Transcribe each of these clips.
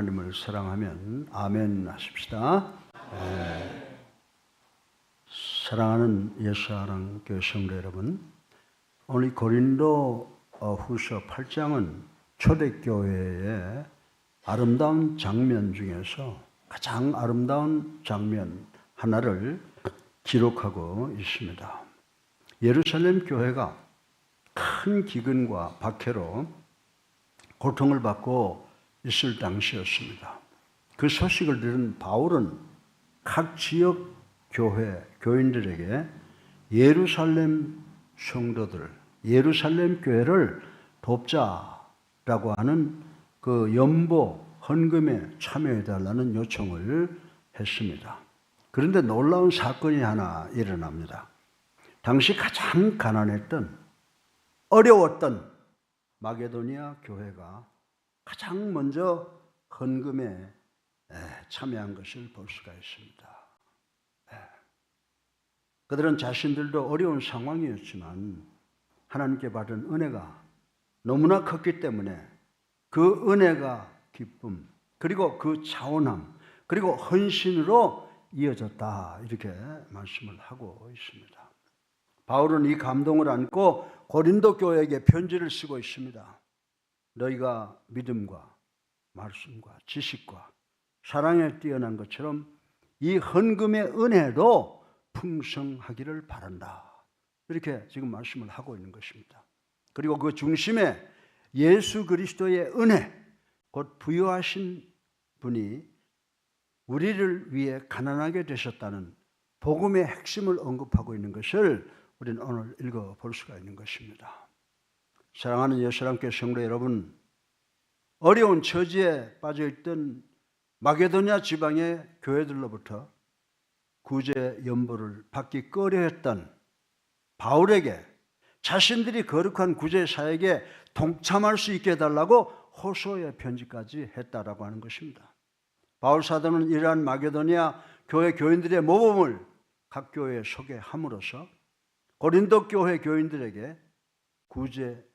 하나님을 사랑하면 아멘 하십시다. 에, 사랑하는 예수사랑 교회 성도 여러분, 오늘 고린도 어, 후서 8장은 초대교회의 아름다운 장면 중에서 가장 아름다운 장면 하나를 기록하고 있습니다. 예루살렘 교회가 큰 기근과 박해로 고통을 받고 있을 당시였습니다. 그 소식을 들은 바울은 각 지역 교회 교인들에게 예루살렘 성도들, 예루살렘 교회를 돕자라고 하는 그 연보 헌금에 참여해 달라는 요청을 했습니다. 그런데 놀라운 사건이 하나 일어납니다. 당시 가장 가난했던 어려웠던 마게도니아 교회가 가장 먼저 헌금에 참여한 것을 볼 수가 있습니다. 그들은 자신들도 어려운 상황이었지만 하나님께 받은 은혜가 너무나 컸기 때문에 그 은혜가 기쁨 그리고 그 자원함 그리고 헌신으로 이어졌다 이렇게 말씀을 하고 있습니다. 바울은 이 감동을 안고 고린도 교회에게 편지를 쓰고 있습니다. 너희가 믿음과 말씀과 지식과 사랑에 뛰어난 것처럼 이 헌금의 은혜도 풍성하기를 바란다. 이렇게 지금 말씀을 하고 있는 것입니다. 그리고 그 중심에 예수 그리스도의 은혜, 곧 부여하신 분이 우리를 위해 가난하게 되셨다는 복음의 핵심을 언급하고 있는 것을 우리는 오늘 읽어 볼 수가 있는 것입니다. 사랑하는 예수랑께 성도 여러분, 어려운 처지에 빠져 있던 마게도냐 지방의 교회들로부터 구제 연보를 받기 꺼려했던 바울에게 자신들이 거룩한 구제 사역에 동참할 수 있게 해달라고 호소의 편지까지 했다라고 하는 것입니다. 바울 사도는 이러한 마게도니아 교회 교인들의 모범을 각 교회에 소개함으로써 고린도 교회 교인들에게 구제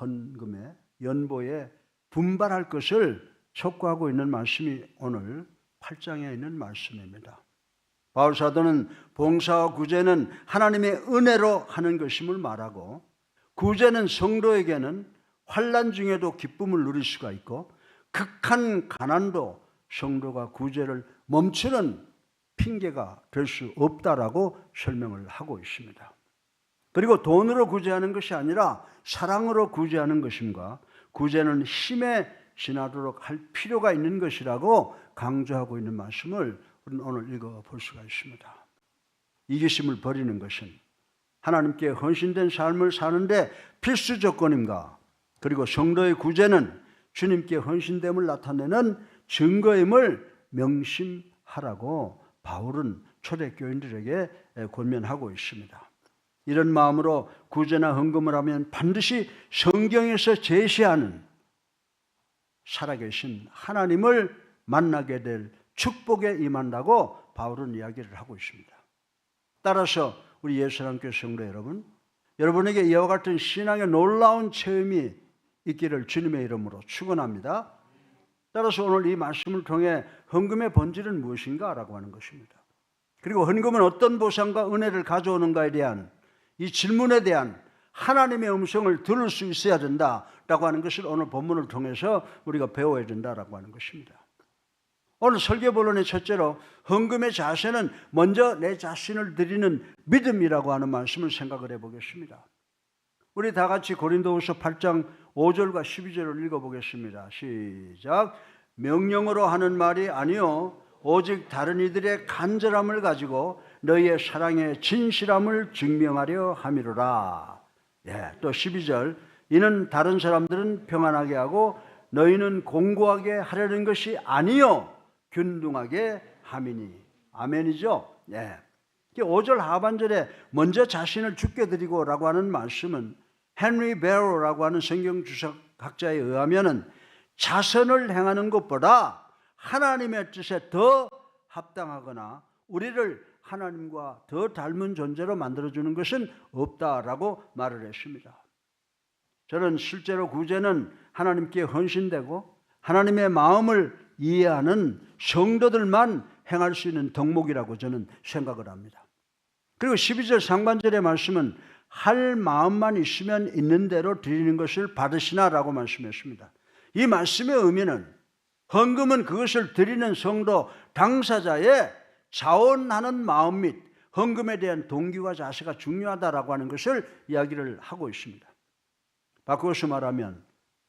헌금의 연보에 분발할 것을 촉구하고 있는 말씀이 오늘 8장에 있는 말씀입니다. 바울 사도는 봉사와 구제는 하나님의 은혜로 하는 것임을 말하고 구제는 성도에게는 환란 중에도 기쁨을 누릴 수가 있고 극한 가난도 성도가 구제를 멈추는 핑계가 될 수 없다라고 설명을 하고 있습니다. 그리고 돈으로 구제하는 것이 아니라 사랑으로 구제하는 것임과 구제는 힘에 지나도록 할 필요가 있는 것이라고 강조하고 있는 말씀을 오늘 읽어 볼 수가 있습니다. 이기심을 버리는 것은 하나님께 헌신된 삶을 사는데 필수 조건임과 그리고 성도의 구제는 주님께 헌신됨을 나타내는 증거임을 명심하라고 바울은 초대교인들에게 권면하고 있습니다. 이런 마음으로 구제나 헌금을 하면 반드시 성경에서 제시하는 살아계신 하나님을 만나게 될 축복에 임한다고 바울은 이야기를 하고 있습니다. 따라서 우리 예수님께 성도 여러분, 여러분에게 이와 같은 신앙의 놀라운 체험이 있기를 주님의 이름으로 축원합니다. 따라서 오늘 이 말씀을 통해 헌금의 본질은 무엇인가라고 하는 것입니다. 그리고 헌금은 어떤 보상과 은혜를 가져오는가에 대한 이 질문에 대한 하나님의 음성을 들을 수 있어야 된다라고 하는 것을 오늘 본문을 통해서 우리가 배워야 된다라고 하는 것입니다. 오늘 설교 본론의 첫째로 헌금의 자세는 먼저 내 자신을 드리는 믿음이라고 하는 말씀을 생각을 해보겠습니다. 우리 다 같이 고린도후서 8장 5절과 12절을 읽어보겠습니다. 시작. 명령으로 하는 말이 아니요 오직 다른 이들의 간절함을 가지고 너희의 사랑의 진실함을 증명하려 함이로라. 예, 또 12절. 이는 다른 사람들은 평안하게 하고 너희는 공고하게 하려는 것이 아니요 균등하게 함이니. 아멘이죠? 예. 5절 하반절에 먼저 자신을 죽게 드리고라고 하는 말씀은 헨리 베로라고 하는 성경 주석 학자에 의하면은 자선을 행하는 것보다 하나님의 뜻에 더 합당하거나 우리를 하나님과 더 닮은 존재로 만들어주는 것은 없다라고 말을 했습니다. 저는 실제로 구제는 하나님께 헌신되고 하나님의 마음을 이해하는 성도들만 행할 수 있는 덕목이라고 저는 생각을 합니다. 그리고 12절 상반절의 말씀은 할 마음만 있으면 있는 대로 드리는 것을 받으시나라고 말씀했습니다. 이 말씀의 의미는 헌금은 그것을 드리는 성도 당사자의 자원하는 마음 및 헌금에 대한 동기와 자세가 중요하다라고 하는 것을 이야기를 하고 있습니다. 바꾸어서 말하면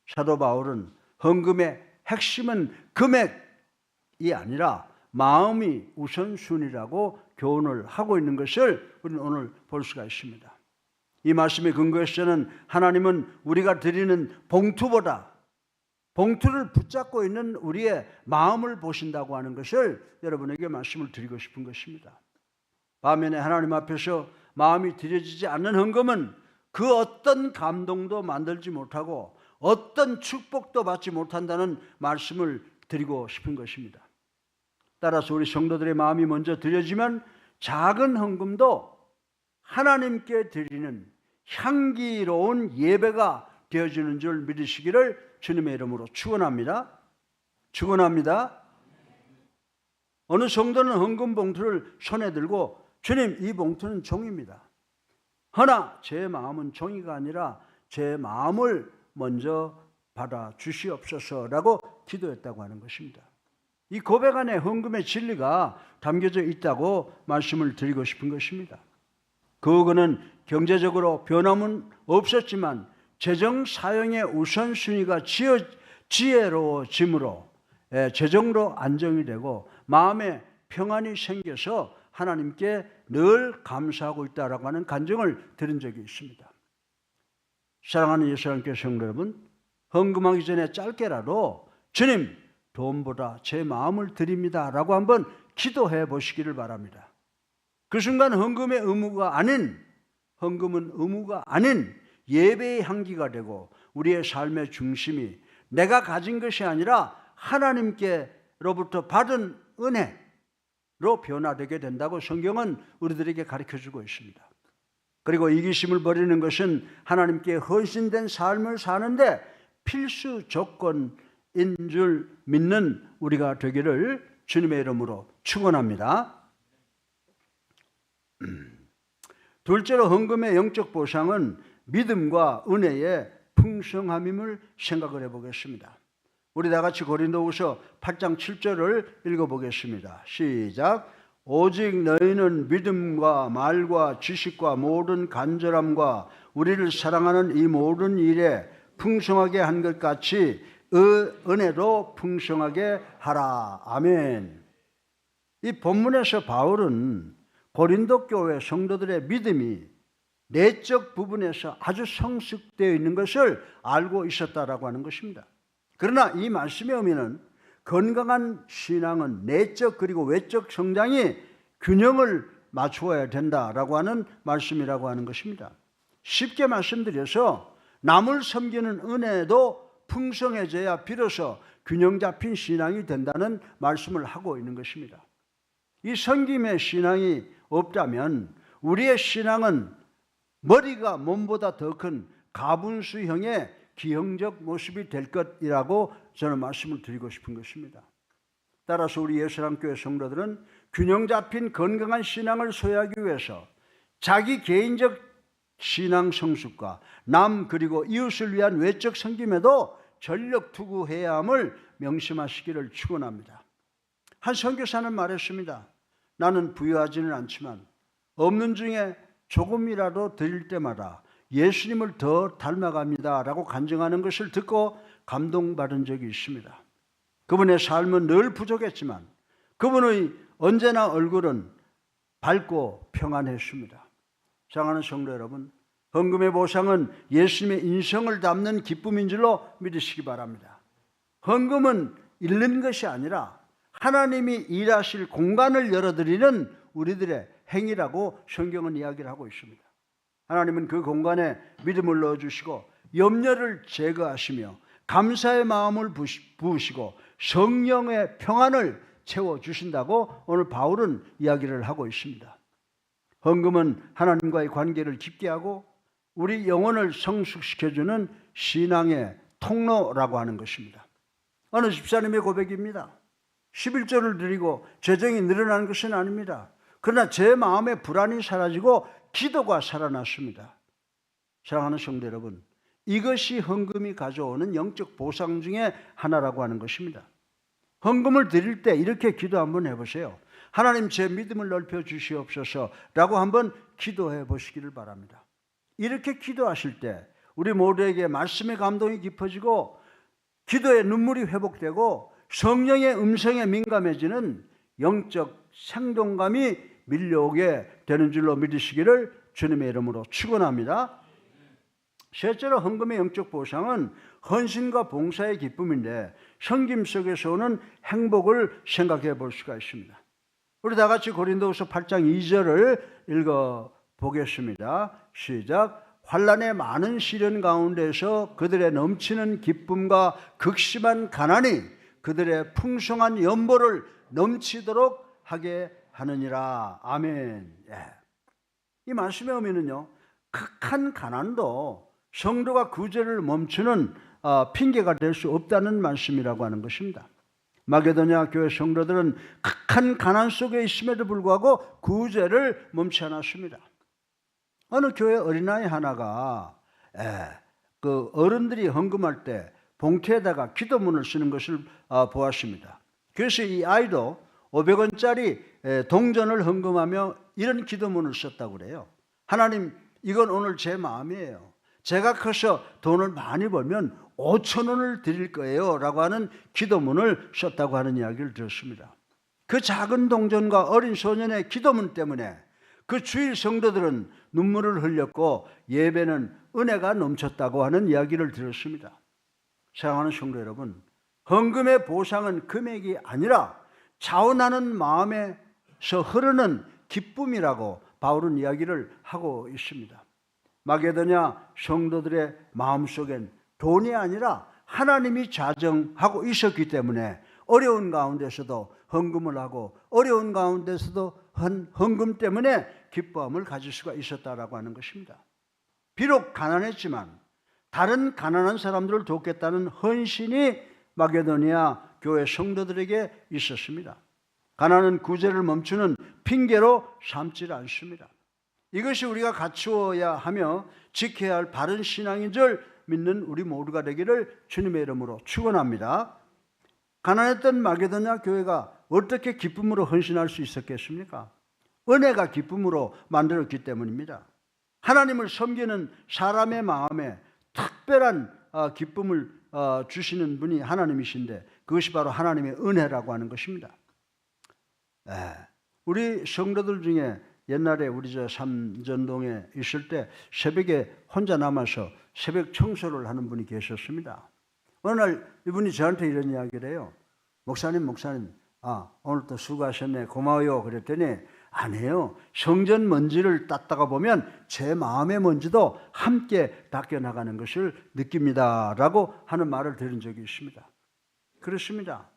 사도 바울은 헌금의 핵심은 금액이 아니라 마음이 우선순위라고 교훈을 하고 있는 것을 우리는 오늘 볼 수가 있습니다. 이 말씀의 근거에서는 하나님은 우리가 드리는 봉투보다 봉투를 붙잡고 있는 우리의 마음을 보신다고 하는 것을 여러분에게 말씀을 드리고 싶은 것입니다. 반면에 하나님 앞에서 마음이 드려지지 않는 헌금은 그 어떤 감동도 만들지 못하고 어떤 축복도 받지 못한다는 말씀을 드리고 싶은 것입니다. 따라서 우리 성도들의 마음이 먼저 드려지면 작은 헌금도 하나님께 드리는 향기로운 예배가 되어지는 줄 믿으시기를 주님의 이름으로 축원합니다. 축원합니다. 어느 성도는 헌금 봉투를 손에 들고 주님 이 봉투는 종입니다. 허나 제 마음은 종이가 아니라 제 마음을 먼저 받아 주시옵소서라고 기도했다고 하는 것입니다. 이 고백 안에 헌금의 진리가 담겨져 있다고 말씀을 드리고 싶은 것입니다. 그거는 경제적으로 변함은 없었지만 재정 사용의 우선순위가 지어, 지혜로워짐으로 예, 재정으로 안정이 되고 마음에 평안이 생겨서 하나님께 늘 감사하고 있다라고 하는 간증을 들은 적이 있습니다. 사랑하는 예수님께 성도 여러분, 헌금하기 전에 짧게라도 주님 돈보다 제 마음을 드립니다라고 한번 기도해 보시기를 바랍니다. 그 순간 헌금의 의무가 아닌 헌금은 의무가 아닌 예배의 향기가 되고 우리의 삶의 중심이 내가 가진 것이 아니라 하나님께로부터 받은 은혜로 변화되게 된다고 성경은 우리들에게 가르쳐 주고 있습니다. 그리고 이기심을 버리는 것은 하나님께 헌신된 삶을 사는데 필수 조건인 줄 믿는 우리가 되기를 주님의 이름으로 축원합니다. 둘째로 헌금의 영적 보상은 믿음과 은혜의 풍성함임을 생각을 해보겠습니다. 우리 다 같이 고린도후서 8장 7절을 읽어보겠습니다. 시작. 오직 너희는 믿음과 말과 지식과 모든 간절함과 우리를 사랑하는 이 모든 일에 풍성하게 한 것 같이 은혜도 풍성하게 하라. 아멘. 이 본문에서 바울은 고린도 교회 성도들의 믿음이 내적 부분에서 아주 성숙되어 있는 것을 알고 있었다라고 하는 것입니다. 그러나 이 말씀의 의미는 건강한 신앙은 내적 그리고 외적 성장이 균형을 맞추어야 된다라고 하는 말씀이라고 하는 것입니다. 쉽게 말씀드려서 남을 섬기는 은혜도 풍성해져야 비로소 균형 잡힌 신앙이 된다는 말씀을 하고 있는 것입니다. 이 섬김의 신앙이 없다면 우리의 신앙은 머리가 몸보다 더 큰 가분수형의 기형적 모습이 될 것이라고 저는 말씀을 드리고 싶은 것입니다. 따라서 우리 예수랑교회 성도들은 균형 잡힌 건강한 신앙을 소유하기 위해서 자기 개인적 신앙 성숙과 남 그리고 이웃을 위한 외적 섬김에도 전력 투구해야 함을 명심하시기를 축원합니다. 한 선교사는 말했습니다. 나는 부유하지는 않지만 없는 중에 조금이라도 드릴 때마다 예수님을 더 닮아갑니다 라고 간증하는 것을 듣고 감동받은 적이 있습니다. 그분의 삶은 늘 부족했지만 그분의 언제나 얼굴은 밝고 평안했습니다. 사랑하는 성도 여러분, 헌금의 보상은 예수님의 인성을 담는 기쁨인 줄로 믿으시기 바랍니다. 헌금은 잃는 것이 아니라 하나님이 일하실 공간을 열어드리는 우리들의 행위라고 성경은 이야기를 하고 있습니다. 하나님은 그 공간에 믿음을 넣어주시고 염려를 제거하시며 감사의 마음을 부으시고 성령의 평안을 채워주신다고 오늘 바울은 이야기를 하고 있습니다. 헌금은 하나님과의 관계를 깊게 하고 우리 영혼을 성숙시켜주는 신앙의 통로라고 하는 것입니다. 어느 집사님의 고백입니다. 11조를 드리고 재정이 늘어나는 것은 아닙니다. 그러나 제 마음의 불안이 사라지고 기도가 살아났습니다. 사랑하는 성도 여러분, 이것이 헌금이 가져오는 영적 보상 중에 하나라고 하는 것입니다. 헌금을 드릴 때 이렇게 기도 한번 해보세요. 하나님 제 믿음을 넓혀 주시옵소서라고 한번 기도해 보시기를 바랍니다. 이렇게 기도하실 때 우리 모두에게 말씀의 감동이 깊어지고 기도의 눈물이 회복되고 성령의 음성에 민감해지는 영적 생동감이 밀려오게 되는 줄로 믿으시기를 주님의 이름으로 축원합니다. 셋째로 헌금의 영적 보상은 헌신과 봉사의 기쁨인데 성김 속에서 오는 행복을 생각해 볼 수가 있습니다. 우리 다 같이 고린도후서 8장 2절을 읽어 보겠습니다. 시작. 환란의 많은 시련 가운데서 그들의 넘치는 기쁨과 극심한 가난이 그들의 풍성한 연보를 넘치도록 하게 하느니라. 아멘. 예. 이 말씀의 의미는요. 극한 가난도 성도가 구제를 멈추는 어, 핑계가 될 수 없다는 말씀이라고 하는 것입니다. 마게도냐 교회 성도들은 극한 가난 속에 있음에도 불구하고 구제를 멈추 않았습니다. 어느 교회 어린아이 하나가 에, 그 어른들이 헌금할 때 봉투에다가 기도문을 쓰는 것을 어, 보았습니다. 그래서 이 아이도 500원짜리 동전을 헌금하며 이런 기도문을 썼다고 그래요. 하나님, 이건 오늘 제 마음이에요. 제가 커서 돈을 많이 벌면 5천 원을 드릴 거예요. 라고 하는 기도문을 썼다고 하는 이야기를 들었습니다. 그 작은 동전과 어린 소년의 기도문 때문에 그 주일 성도들은 눈물을 흘렸고 예배는 은혜가 넘쳤다고 하는 이야기를 들었습니다. 사랑하는 성도 여러분, 헌금의 보상은 금액이 아니라 자원하는 마음에서 흐르는 기쁨이라고 바울은 이야기를 하고 있습니다. 마게도냐 성도들의 마음속엔 돈이 아니라 하나님이 자정하고 있었기 때문에 어려운 가운데서도 헌금을 하고 어려운 가운데서도 헌금 때문에 기뻐함을 가질 수가 있었다라고 하는 것입니다. 비록 가난했지만 다른 가난한 사람들을 돕겠다는 헌신이 마게도니아 교회 성도들에게 있었습니다. 가난은 구제를 멈추는 핑계로 삼지 않습니다. 이것이 우리가 갖추어야 하며 지켜야 할 바른 신앙인 줄 믿는 우리 모두가 되기를 주님의 이름으로 축원합니다. 가난했던 마게도냐 교회가 어떻게 기쁨으로 헌신할 수 있었겠습니까? 은혜가 기쁨으로 만들었기 때문입니다. 하나님을 섬기는 사람의 마음에 특별한 어, 기쁨을 어, 주시는 분이 하나님이신데 그것이 바로 하나님의 은혜라고 하는 것입니다. 우리 성도들 중에 옛날에 우리 저 삼전동에 있을 때 새벽에 혼자 남아서 새벽 청소를 하는 분이 계셨습니다. 어느 날 이분이 저한테 이런 이야기를 해요. 목사님, 목사님, 아, 오늘 또 수고하셨네. 고마워요. 그랬더니 아니에요. 성전 먼지를 땄다가 보면 제 마음의 먼지도 함께 닦여 나가는 것을 느낍니다. 라고 하는 말을 들은 적이 있습니다. 그렇습니다.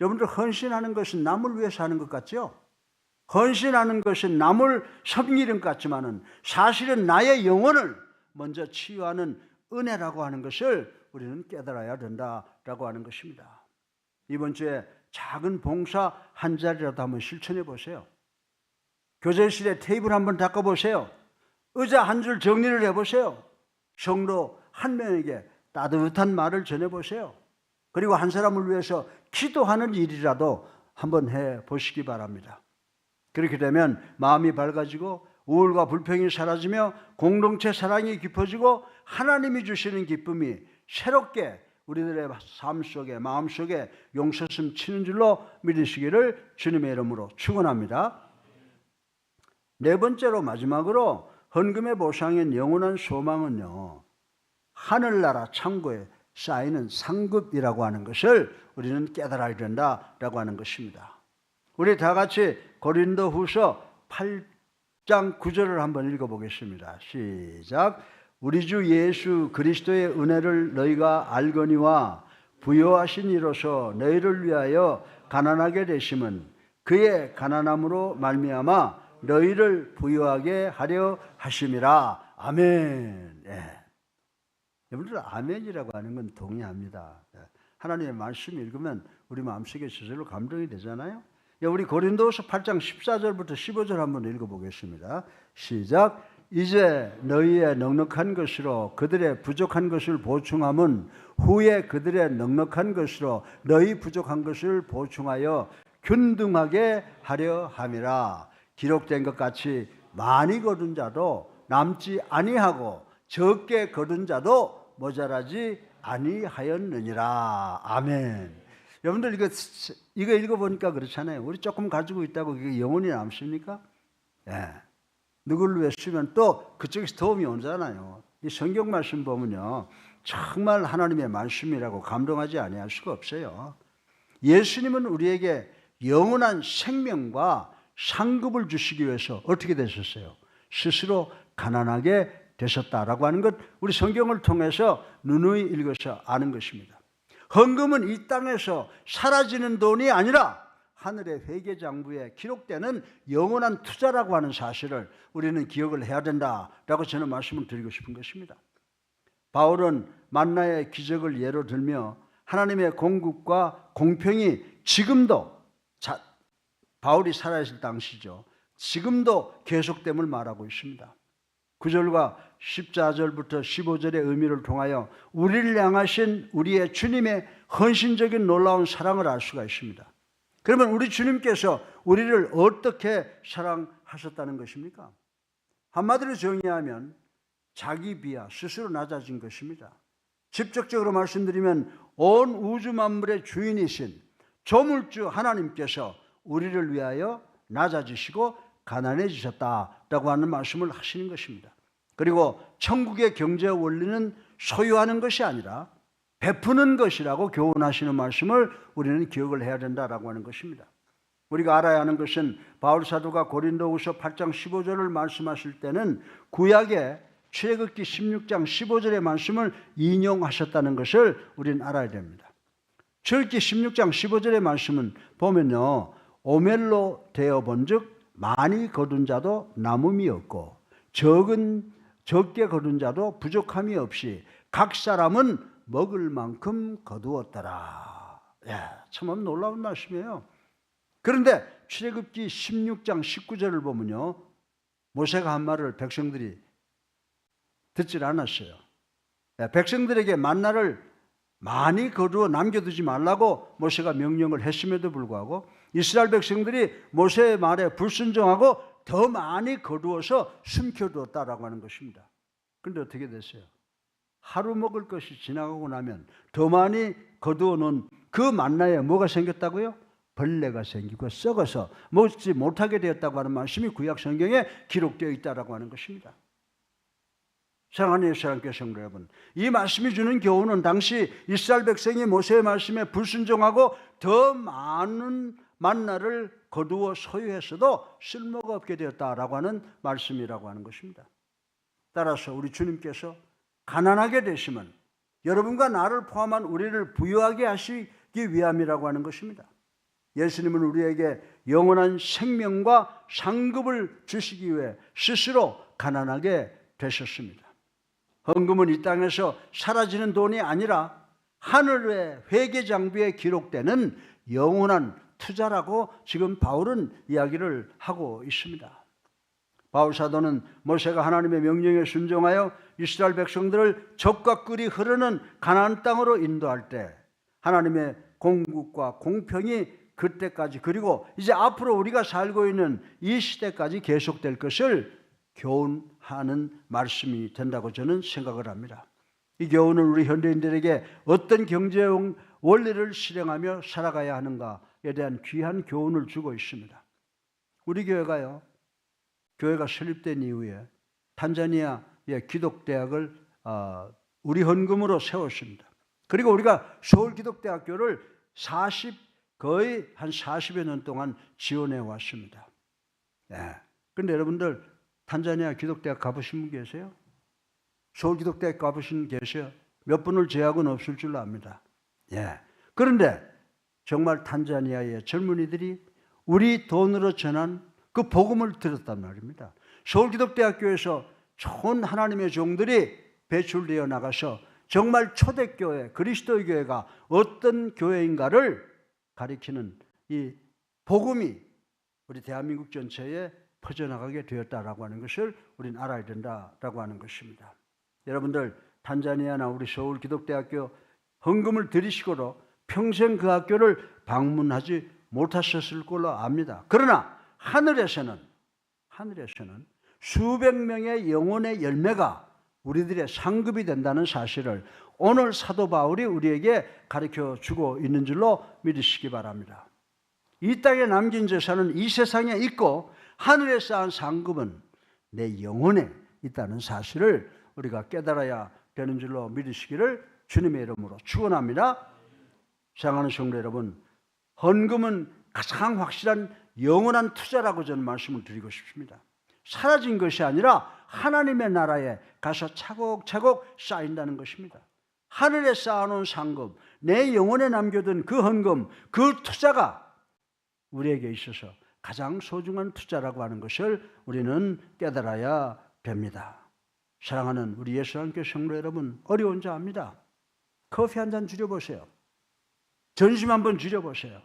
여러분들 헌신하는 것은 남을 위해서 하는 것 같죠? 헌신하는 것은 남을 섬기는 것 같지만은 사실은 나의 영혼을 먼저 치유하는 은혜라고 하는 것을 우리는 깨달아야 된다라고 하는 것입니다. 이번 주에 작은 봉사 한 자리라도 한번 실천해 보세요. 교재실에 테이블 한번 닦아 보세요. 의자 한 줄 정리를 해 보세요. 성도 한 명에게 따뜻한 말을 전해 보세요. 그리고 한 사람을 위해서 기도하는 일이라도 한번 해 보시기 바랍니다. 그렇게 되면 마음이 밝아지고 우울과 불평이 사라지며 공동체 사랑이 깊어지고 하나님이 주시는 기쁨이 새롭게 우리들의 삶 속에 마음 속에 용서심 치는 줄로 믿으시기를 주님의 이름으로 축원합니다. 네 번째로 마지막으로 헌금의 보상인 영원한 소망은요. 하늘나라 창고에 쌓이는 상급이라고 하는 것을 우리는 깨달아야 된다라고 하는 것입니다. 우리 다 같이 고린도 후서 8장 9절을 한번 읽어보겠습니다. 시작. 우리 주 예수 그리스도의 은혜를 너희가 알거니와 부여하신 이로서 너희를 위하여 가난하게 되심은 그의 가난함으로 말미암아 너희를 부여하게 하려 하심이라. 아멘. 예. 여러분들 아멘이라고 하는 건 동의합니다. 예. 하나님의 말씀 읽으면 우리 마음속에 저절로 감동이 되잖아요. 예, 우리 고린도서 8장 14절부터 15절 한번 읽어보겠습니다. 시작. 이제 너희의 넉넉한 것으로 그들의 부족한 것을 보충함은 후에 그들의 넉넉한 것으로 너희 부족한 것을 보충하여 균등하게 하려 함이라. 기록된 것 같이 많이 거둔 자도 남지 아니하고 적게 거둔 자도 모자라지 아니하였느니라. 아멘. 여러분들 이거 이거 읽어 보니까 그렇잖아요. 우리 조금 가지고 있다고 그게 영원히 남습니까? 예. 누구를 위해 쓰면 또 그쪽에서 도움이 오잖아요. 이 성경 말씀 보면요. 정말 하나님의 말씀이라고 감동하지 아니할 수가 없어요. 예수님은 우리에게 영원한 생명과 상급을 주시기 위해서 어떻게 되셨어요? 스스로 가난하게 되셨다라고 하는 것 우리 성경을 통해서 누누이 읽어서 아는 것입니다. 헌금은 이 땅에서 사라지는 돈이 아니라 하늘의 회계 장부에 기록되는 영원한 투자라고 하는 사실을 우리는 기억을 해야 된다라고 저는 말씀을 드리고 싶은 것입니다. 바울은 만나의 기적을 예로 들며 하나님의 공급과 공평이 지금도 자, 바울이 살아있을 당시죠. 지금도 계속됨을 말하고 있습니다. 9절과 14절부터 15절의 의미를 통하여 우리를 향하신 우리의 주님의 헌신적인 놀라운 사랑을 알 수가 있습니다. 그러면 우리 주님께서 우리를 어떻게 사랑하셨다는 것입니까? 한마디로 정의하면 자기 비하 스스로 낮아진 것입니다. 직접적으로 말씀드리면 온 우주 만물의 주인이신 조물주 하나님께서 우리를 위하여 낮아지시고 가난해지셨다라고 하는 말씀을 하시는 것입니다. 그리고 천국의 경제 원리는 소유하는 것이 아니라 베푸는 것이라고 교훈하시는 말씀을 우리는 기억을 해야 된다라고 하는 것입니다. 우리가 알아야 하는 것은 바울 사도가 고린도후서 8장 15절을 말씀하실 때는 구약의 출애굽기 16장 15절의 말씀을 인용하셨다는 것을 우리는 알아야 됩니다. 출애굽기 16장 15절의 말씀은 보면요. 오멜로 되어 본즉 많이 거둔 자도 남음이 없고 적은 적게 거둔 자도 부족함이 없이 각 사람은 먹을 만큼 거두었더라. 예, 참 놀라운 말씀이에요. 그런데 출애굽기 16장 19절을 보면요. 모세가 한 말을 백성들이 듣질 않았어요. 예, 백성들에게 만나를 많이 거두어 남겨두지 말라고 모세가 명령을 했음에도 불구하고 이스라엘 백성들이 모세의 말에 불순종하고 더 많이 거두어서 숨겨두었다라고 하는 것입니다. 그런데 어떻게 됐어요? 하루 먹을 것이 지나가고 나면 더 많이 거두어 놓은 그 만나에 뭐가 생겼다고요? 벌레가 생기고 썩어서 먹지 못하게 되었다고 하는 말씀이 구약 성경에 기록되어 있다라고 하는 것입니다. 사랑하는 예수님께 성도 여러분, 이 말씀이 주는 교훈은 당시 이스라엘 백성이 모세의 말씀에 불순종하고 더 많은 만나를 거두어 소유했어도 쓸모가 없게 되었다라고 하는 말씀이라고 하는 것입니다. 따라서 우리 주님께서 가난하게 되시면 여러분과 나를 포함한 우리를 부유하게 하시기 위함이라고 하는 것입니다. 예수님은 우리에게 영원한 생명과 상급을 주시기 위해 스스로 가난하게 되셨습니다. 헌금은 이 땅에서 사라지는 돈이 아니라 하늘의 회계 장부에 기록되는 영원한 투자라고 지금 바울은 이야기를 하고 있습니다. 바울 사도는 모세가 하나님의 명령에 순종하여 이스라엘 백성들을 적과 꿀이 흐르는 가나안 땅으로 인도할 때 하나님의 공국과 공평이 그때까지 그리고 이제 앞으로 우리가 살고 있는 이 시대까지 계속될 것을 교훈하는 말씀이 된다고 저는 생각을 합니다. 이 교훈은 우리 현대인들에게 어떤 경제 원리를 실행하며 살아가야 하는가에 대한 귀한 교훈을 주고 있습니다. 우리 교회가요, 교회가 설립된 이후에 탄자니아의 기독대학을 어, 우리 헌금으로 세웠습니다. 그리고 우리가 서울기독대학교를 40 거의 한 40여 년 동안 지원해 왔습니다. 예. 근데 여러분들 탄자니아 기독대학 가보신 분 계세요? 서울 기독대학 가보신 분 계세요? 몇 분을 제약은 없을 줄로 압니다. 예. 그런데 정말 탄자니아의 젊은이들이 우리 돈으로 전한 그 복음을 들었단 말입니다. 서울기독대학교에서 좋은 하나님의 종들이 배출되어 나가서 정말 초대교회, 그리스도의 교회가 어떤 교회인가를 가리키는 이 복음이 우리 대한민국 전체에 퍼져나가게 되었다라고 하는 것을 우리는 알아야 된다라고 하는 것입니다. 여러분들 탄자니아나 우리 서울 기독대학교 헌금을 들이시고도 평생 그 학교를 방문하지 못하셨을 걸로 압니다. 그러나 하늘에서는 하늘에서는 수백 명의 영혼의 열매가 우리들의 상급이 된다는 사실을 오늘 사도 바울이 우리에게 가르쳐 주고 있는 줄로 믿으시기 바랍니다. 이 땅에 남긴 재산은 이 세상에 있고 하늘에 쌓은 상급은 내 영혼에 있다는 사실을 우리가 깨달아야 되는 줄로 믿으시기를 주님의 이름으로 축원합니다. 사랑하는 성도 여러분, 헌금은 가장 확실한 영원한 투자라고 저는 말씀을 드리고 싶습니다. 사라진 것이 아니라 하나님의 나라에 가서 차곡차곡 쌓인다는 것입니다. 하늘에 쌓아놓은 상금, 내 영혼에 남겨둔 그 헌금, 그 투자가 우리에게 있어서 가장 소중한 투자라고 하는 것을 우리는 깨달아야 됩니다. 사랑하는 우리 예수님께 성도 여러분, 어려운 자입니다. 커피 한 잔 줄여보세요. 전심 한번 줄여보세요.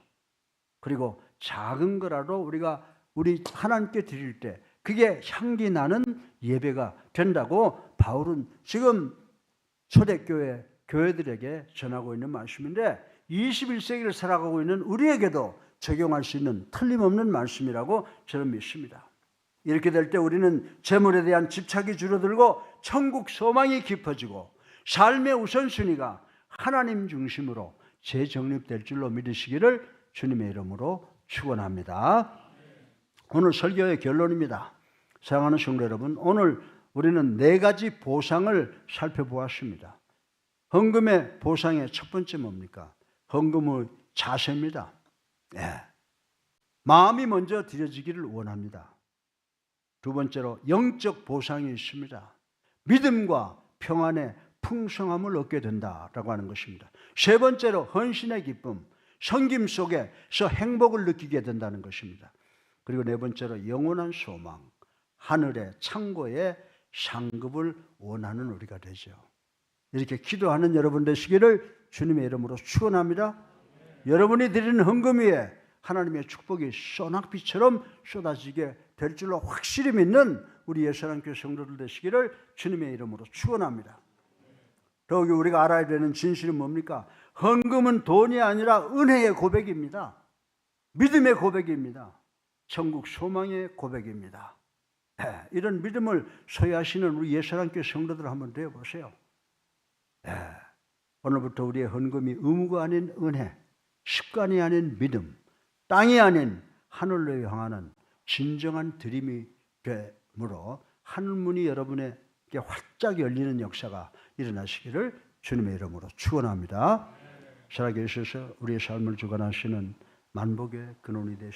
그리고 작은 거라도 우리가 우리 하나님께 드릴 때 그게 향기 나는 예배가 된다고 바울은 지금 초대교회 교회들에게 전하고 있는 말씀인데 21세기를 살아가고 있는 우리에게도 적용할 수 있는 틀림없는 말씀이라고 저는 믿습니다. 이렇게 될 때 우리는 재물에 대한 집착이 줄어들고 천국 소망이 깊어지고 삶의 우선순위가 하나님 중심으로 재정립될 줄로 믿으시기를 주님의 이름으로 축원합니다. 오늘 설교의 결론입니다. 사랑하는 성도 여러분, 오늘 우리는 네 가지 보상을 살펴보았습니다. 헌금의 보상의 첫 번째 뭡니까? 헌금의 자세입니다. 예. 마음이 먼저 드려지기를 원합니다. 두 번째로 영적 보상이 있습니다. 믿음과 평안의 풍성함을 얻게 된다라고 하는 것입니다. 세 번째로 헌신의 기쁨, 성김 속에서 행복을 느끼게 된다는 것입니다. 그리고 네 번째로 영원한 소망, 하늘의 창고에 상급을 원하는 우리가 되죠. 이렇게 기도하는 여러분 되시기를 주님의 이름으로 축원합니다. 여러분이 드리는 헌금 위에 하나님의 축복이 소낙비처럼 쏟아지게 될 줄로 확실히 믿는 우리 예수님교 성도들 되시기를 주님의 이름으로 축원합니다. 더욱이 우리가 알아야 되는 진실은 뭡니까? 헌금은 돈이 아니라 은혜의 고백입니다. 믿음의 고백입니다. 천국 소망의 고백입니다. 예, 이런 믿음을 소유하시는 우리 예수님교 성도들 한번 되어 보세요. 예, 오늘부터 우리의 헌금이 의무가 아닌 은혜, 습관이 아닌 믿음, 땅이 아닌 하늘로 향하는 진정한 드림이 되므로 하늘문이 여러분에게 활짝 열리는 역사가 일어나시기를 주님의 이름으로 축원합니다. 살아계셔서 우리의 삶을 주관하시는 만복의 근원이 되시